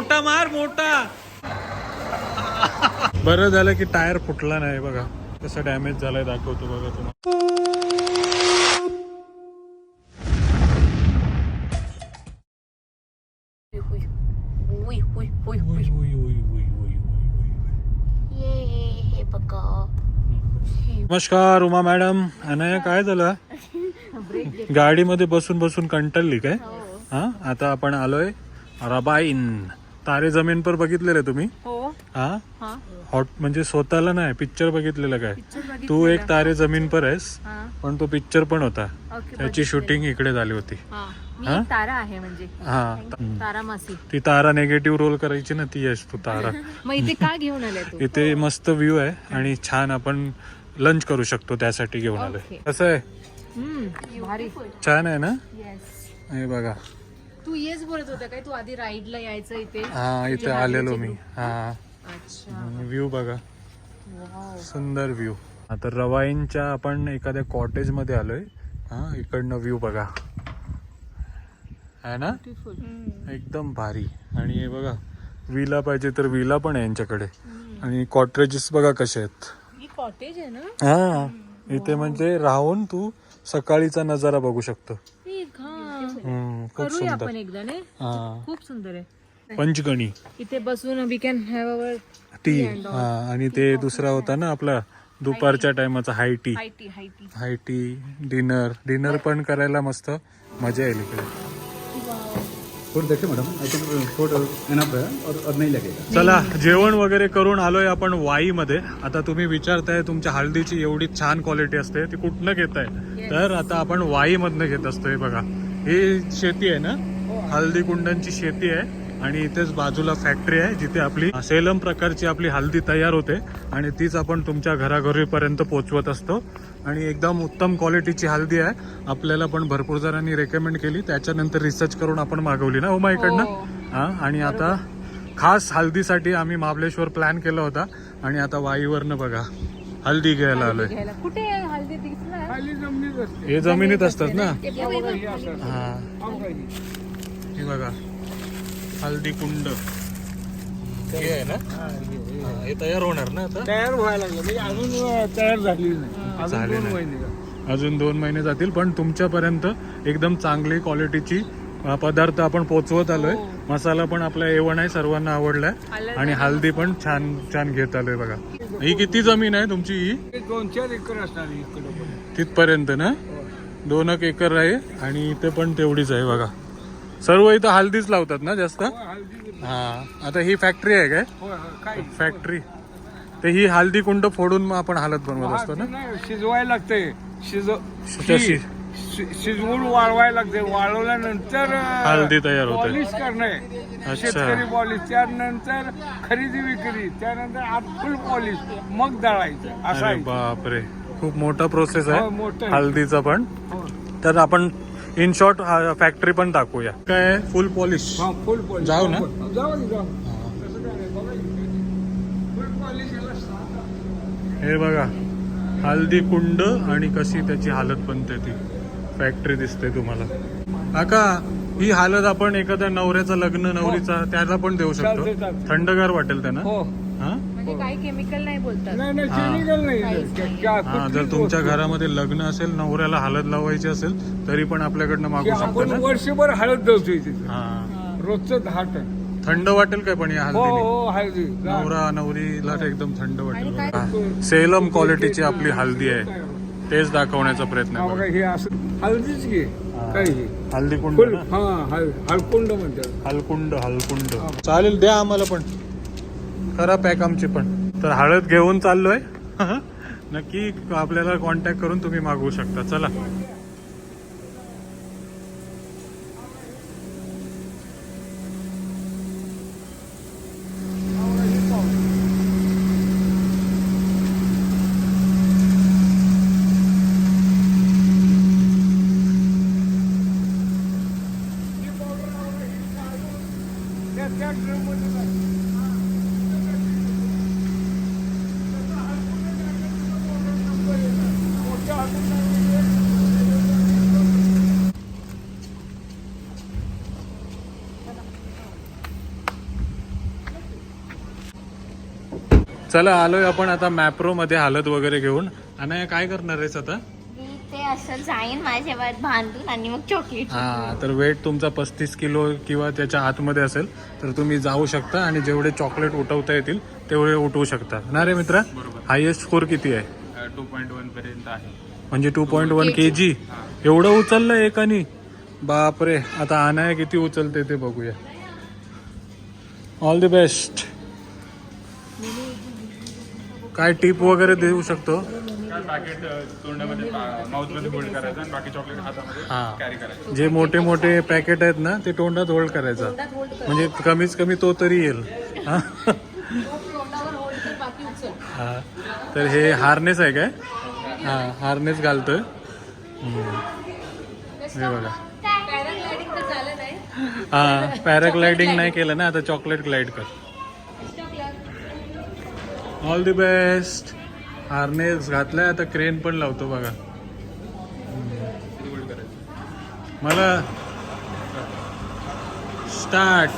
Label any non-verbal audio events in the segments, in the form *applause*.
मोठा मार मोठा. बरं झालं की टायर फुटला नाही बघा. कसं डॅमेज झालाय दाखवतो बघा तुम्हाला हे नमस्कार उमा मॅडम. अनया काय झालं? गाडीमध्ये बसून बसून कंटाळली काय? हा? आता आपण आलोय रबाईन. तारे जमीन पर बघितलेलं तुम्ही? हो. हा? हा. हॉट म्हणजे स्वतःला नाही पिक्चर बघितलेलं काय? तू एक तारे जमीन पर आहेस हा. पण तो पिक्चर पण होता. ओके त्याची शूटिंग इकडे झाली होती. हा. मी हा? एक तारा आहे म्हणजे. हा. तारा मासी. ती तारा नेगेटिव्ह रोल करायची ना ती आहेस तू तारा. *laughs* मग इथे का घेऊन आलाय तू? इथे मस्त व्ह्यू आहे आणि छान आपण लंच करू शकतो त्यासाठी घेऊन आलोय. Okay. कसं आहे? हम्म भारी. छान आहे ना? हे बघा. तू येस बोलत होता काय? तू आधी राईडला यायचं इथे? हा इथे आलेलो मी. हा. अच्छा. व्ह्यू बघा. वाव सुंदर व्ह्यू आता रवाईनच्या आपण एखाद्या कॉटेजमध्ये आलोय. हा इकडनं व्ह्यू बघा. आहे ना? एकदम भारी. आणि हे बघा विला पाहिजे तर विला पण आहे यांच्याकडे. आणि कॉटेजेस बघा कसे आहेत. ही कॉटेज आहे ना? हा. इथे म्हणजे राहून तू सकाळीचा नजारा बघू शकतो. हा. हम्म, खूप करूया सुंदर. आपण एकदा ने हा. खूप सुंदर आहे. पंचगणी. इथे बसून we can have our tea हा आणि ते दुसरा होता ना आपला दुपारच्या टायमाचा high tea high tea high tea high tea dinner dinner पण करायला मस्त मजा येईल इकडे. फूड देखिए madam I think food enough है और, और नहीं लगेगा चला जेवण वगैरे करून आलोय आपण वाईमध्ये. आता तुम्ही विचारताय तुमच्या हळदीची एवढी छान क्वालिटी असते ती कुठनं घेताय? तर आता आपण वाईमधनं घेत असतोय बघा. ही शेती आहे ना? हळदी कुंडांची शेती आहे आणि इथेच बाजूला फॅक्टरी आहे जिथे आपली सेलम प्रकारची आपली हल्दी तयार होते आणि तीच आपण तुमच्या घराघरीपर्यंत पोचवत असतो. आणि एकदम उत्तम क्वालिटीची हल्दी आहे. आपल्याला पण भरपूर जणांनी रेकमेंड केली. त्याच्यानंतर रिसर्च करून आपण मागवली ना उमा इकडनं? हा. आणि आता खास हल्दीसाठी आम्ही महाबलेश्वर प्लॅन केला होता. आणि आता वाईवरनं बघा. हल्दी घ्यायला आलोय. घ्यायला. कुठे आहे हल्दी दिसणार? हे जमिनीत असतात ना? हे बघ, हे बघ. हा. हे बघा. हल्दी कुंड. हे आहे ना? हा, हे तयार होणार ना आता? तयार व्हायला लागलं. म्हणजे अजून तयार झाली नाही. अजून झाले दोन नाही. महिने का? अजून दोन महिने जातील पण तुमच्यापर्यंत एकदम चांगली क्वालिटीची अ, पदार्थ आपण पोचवत आलोय. मसाला पण आपला एवण आहे सर्वांना आवडलाय आणि हल्दी पण छान छान घेत आलोय बघा. ही किती जमीन आहे तुमची ही? दोन चार एकर असणार तिथपर्यंत ना? दोन एक एकर आहे आणि इथे पण तेवढीच आहे बघा. सर्व इथं हल्दीच लावतात ना जास्त? हो, हळदी हा. आता ही फॅक्टरी आहे काय? फॅक्टरी तर ही हल्दी कुंड फोडून मग आपण हालत बनवत हा, असतो ना? शिजवायला लागते शिज तशी. शि- शिजवून वाळवायला लागते. वाळवल्यानंतर हळदी तयार होते. पॉलिश करणे. अच्छा. शेतकरी पॉलिश. त्यानंतर खरेदी विक्री. त्यानंतर आत फुल पॉलिश. मग दळायचं. असं अरे आहे बापरे. खूप मोठा प्रोसेस हो, आहे मोठं आहे. हल्दीचा पण. हो. तर आपण इन शॉर्ट फॅक्टरी पण टाकूया. काय फुल पॉलिश हा, फुल पॉलिश जाऊ ना? जाऊ दे, जाऊ. तसं काय नाही, बघा इथे. फुल पॉलिश याला सात हे बघा. हल्दी कुंड आणि कशी त्याची हालत बनते ती. फॅक्टरी दिसते तुम्हाला. काका ही हालत आपण एखाद्या नवऱ्याचं लग्न नवरीचा त्याला पण देऊ शकतो. थंडगार वाटेल त्यांना. हो. हा? म्हणजे काही केमिकल नाही बोलतात. नाही नाही हा. केमिकल नाही. काहीच त्या- नाही. त्या हा कुठलीच जर तुमच्या. घरामध्ये लग्न असेल नवऱ्याला हालत लावायची असेल तरी पण आपल्याकडनं मागू शकतो वर्षभर हळद हा. रोजचं दहा टन थंड वाटेल काय पण या हो हो हळदी. नवरा नवरीला एकदम थंड वाटेल. सेलम क्वालिटीची आपली हल्दी आहे. तेच दाखवण्याचा प्रयत्न हळदीच घे काय हे हल्दी कुंड फुल ना? हा हळ- हळकुंड म्हणतात. हलकुंड हलकुंड चालेल द्या आम्हाला पण. करा पॅक आमची पण. तर हळद घेऊन चाललोय. *laughs* नक्की आपल्याला कॉन्टॅक्ट करून तुम्ही मागवू शकता. चला. चला आलोय आपण आता मॅप्रो मध्ये हालत वगैरे घेऊन. आणि काय करणार आहेस आता? असं जाईन माझ्यावर बांधून आणि मग चॉकलेट हा तर वेट तुमचा पस्तीस किलो किंवा त्याच्या आतमध्ये असेल तर तुम्ही जाऊ शकता आणि जेवढे चॉकलेट उठवता येतील तेवढे उठवू शकता. ना रे मित्रा? हायएस्ट स्कोर किती आहे? टू पॉईंट वन पर्यंत आहे. म्हणजे two point one K G एवढं उचललं एकानी? बापरे आता अनाया किती उचलते ते बघूया. ऑल द बेस्ट काय टिप वगैरे देऊ शकतो? पॅकेट तोंडामध्ये माउथमध्ये होल्ड करायचं आणि बाकी चॉकलेट हातामध्ये हा. कॅरी करायचं. जे मोठे मोठे पॅकेट आहेत ना ते तोंडात होल्ड करायचा. म्हणजे कमीत कमी तो तरी येईल. हा? हा. तर हे हार्नेस आहे काय? हा हार्नेस घालतोय. हम्म. हे बघा. हा पॅराग्लायडिंग नाही केलं ना आता चॉकलेट ग्लाइड कर. ऑल दी बेस्ट हार्नेस घातलाय आता क्रेन पण लावतो बघा. मला स्टार्ट.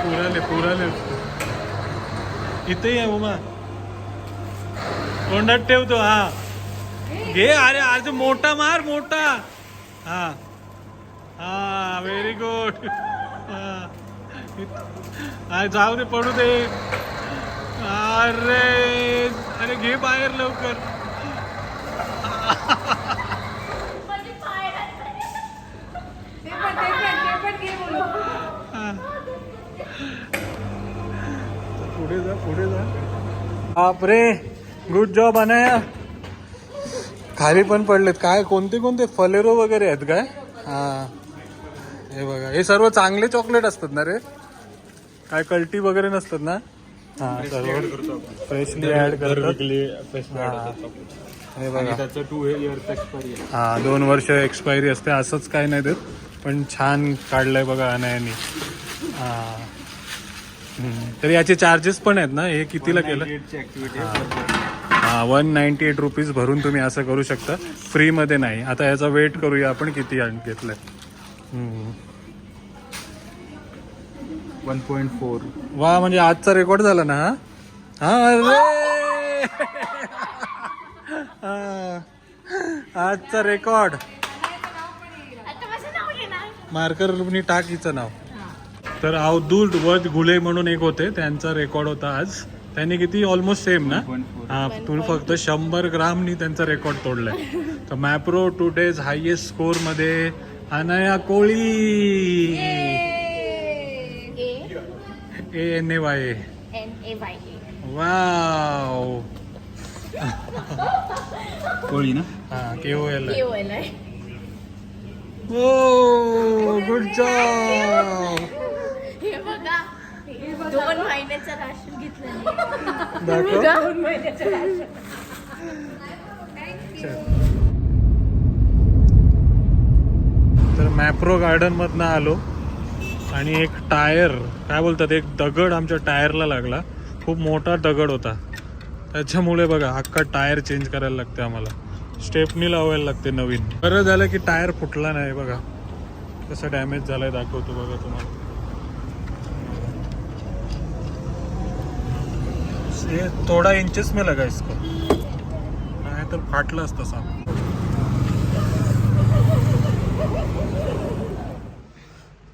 पुराले पुराले. इथे आहे उमा. तोंडात ठेवतो हा. घे अरे आज मोठा मार मोठा. हा. हा व्हेरी गुड हा. जाऊ दे पडू दे. अरे अरे घे बाहेर लवकर. हा. पुढे जा पुढे जा. बापरे गुड जॉब अनाया. खाली पण पडलेत. काय कोणते कोणते? फलेरो वगैरे आहेत काय? हा. हे बघा. हे सर्व चांगले चॉकलेट असतात ना रे? काय कल्टी वगैरे नसतात ना? हा सर्व. फ्रेशली करतात. हा. हे बघा. टू एक्सपायरी हा दोन वर्ष एक्सपायरी असते. असंच काय नाही देत. पण छान काढलंय बघा अनायानी. हा. तर याचे चार्जेस पण आहेत ना? हे कितीला केलं? वन नाईन्टी एट रुपीज भरून तुम्ही असं करू शकता. फ्रीमध्ये नाही. आता याचा वेट करूया आपण किती घेतलंय. हम्म. वन पॉईंट फोर वा म्हणजे आजचा रेकॉर्ड झाला ना हा? हा अरे. आजचा रेकॉर्ड मार्कर टाक हिचं नाव. तर अवधूत वध गुले म्हणून एक होते. त्यांचा रेकॉर्ड होता आज. त्यांनी किती? ऑलमोस्ट सेम ना? हा तुम्ही फक्त शंभर ग्रामनी त्यांचा रेकॉर्ड तोडलाय. तर Mapro today's highest स्कोरमध्ये Anaya Koli. A A N A Y A N A Y A wow Koli ना? हा के ओ एल के ओ एल आहे ओ गुड जॉब दोन महिन्याचं राशन घेतलं दाखव. दोन महिन्याचं राशन. तर मॅप्रो गार्डन मधनं आलो. आणि एक टायर काय बोलतात एक दगड आमच्या टायरला लागला. खूप मोठा दगड होता. त्याच्यामुळे बघा अख्खा टायर चेंज करायला लागते आम्हाला. स्टेपनी लावायला लागते नवीन. बरं झालं की टायर फुटला नाही बघा. कसं डॅमेज झालाय दाखवतो बघा तुम्हाला. ये थोडा इंचेस में लगा इसको नाही तर फाटलं असतं साप.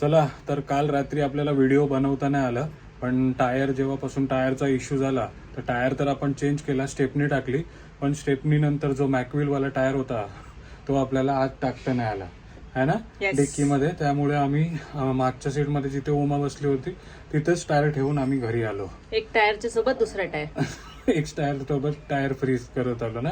चला तर काल रात्री आपल्याला व्हिडिओ बनवता नाही आला पण टायर जेव्हापासून टायरचा इश्यू झाला तर टायर तर आपण चेंज केला स्टेपनी टाकली पण स्टेपनी नंतर जो मॅकविलवाला टायर होता तो आपल्याला आत टाकता नाही आला. है ना? डिक्कीमध्ये. त्यामुळे आम्ही अं, मागच्या सीटमध्ये जिथे उमा बसली होती तिथेच टायर ठेवून आम्ही घरी आलो. एक टायरच्या सोबत दुसरा टायर. *laughs* एक टायर सोबत टायर फ्रीज करत आलो ना?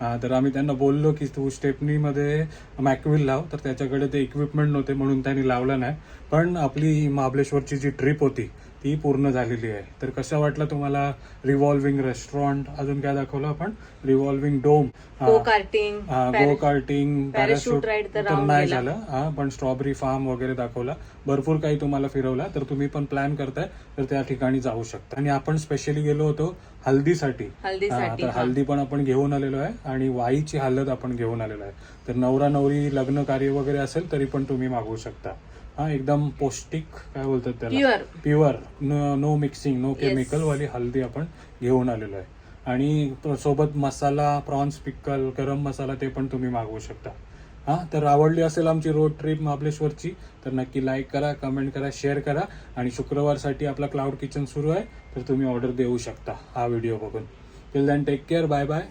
हा, तर आम्ही त्यांना बोललो की तू स्टेपनी मध्ये मॅकविल लाव. तर त्याच्याकडे ते इक्विपमेंट नव्हते म्हणून त्यांनी लावलं नाही. पण आपली महाबळेश्वरची जी ट्रिप होती ती पूर्ण झालेली आहे. तर कसं वाटलं तुम्हाला रिव्हॉल्विंग रेस्टॉरंट अजून काय दाखवलं आपण? Revolving dome go karting go karting parachute तर नाही. झालं. हा पण स्ट्रॉबेरी फार्म वगैरे दाखवला. भरपूर काही तुम्हाला फिरवला. तर तुम्ही पण प्लॅन करताय तर त्या ठिकाणी जाऊ शकता. आणि आपण स्पेशली गेलो होतो हल्दीसाठी. तर. हल्दी पण आपण घेऊन आलेलो आहे आणि वाईची हळद आपण घेऊन आलेलो आहे. तर नवरा नवरी लग्न कार्य वगैरे असेल तरी पण तुम्ही मागवू शकता. हा एकदम पौष्टिक काय बोलतात त्याला? Pure pure no mixing no chemical वाली हल्दी आपण घेऊन आलेलो आहे. आणि सोबत मसाला प्रॉन्स पिक्कल गरम मसाला ते पण तुम्ही मागवू शकता. हा तर आवडली असेल आमची रोड ट्रिप महाबळेश्वरची तर नक्की लाईक करा कमेंट करा शेअर करा. आणि शुक्रवारसाठी आपला क्लाउड किचन सुरू आहे तर तुम्ही ऑर्डर देऊ शकता हा व्हिडिओ बघून. Till then take care bye bye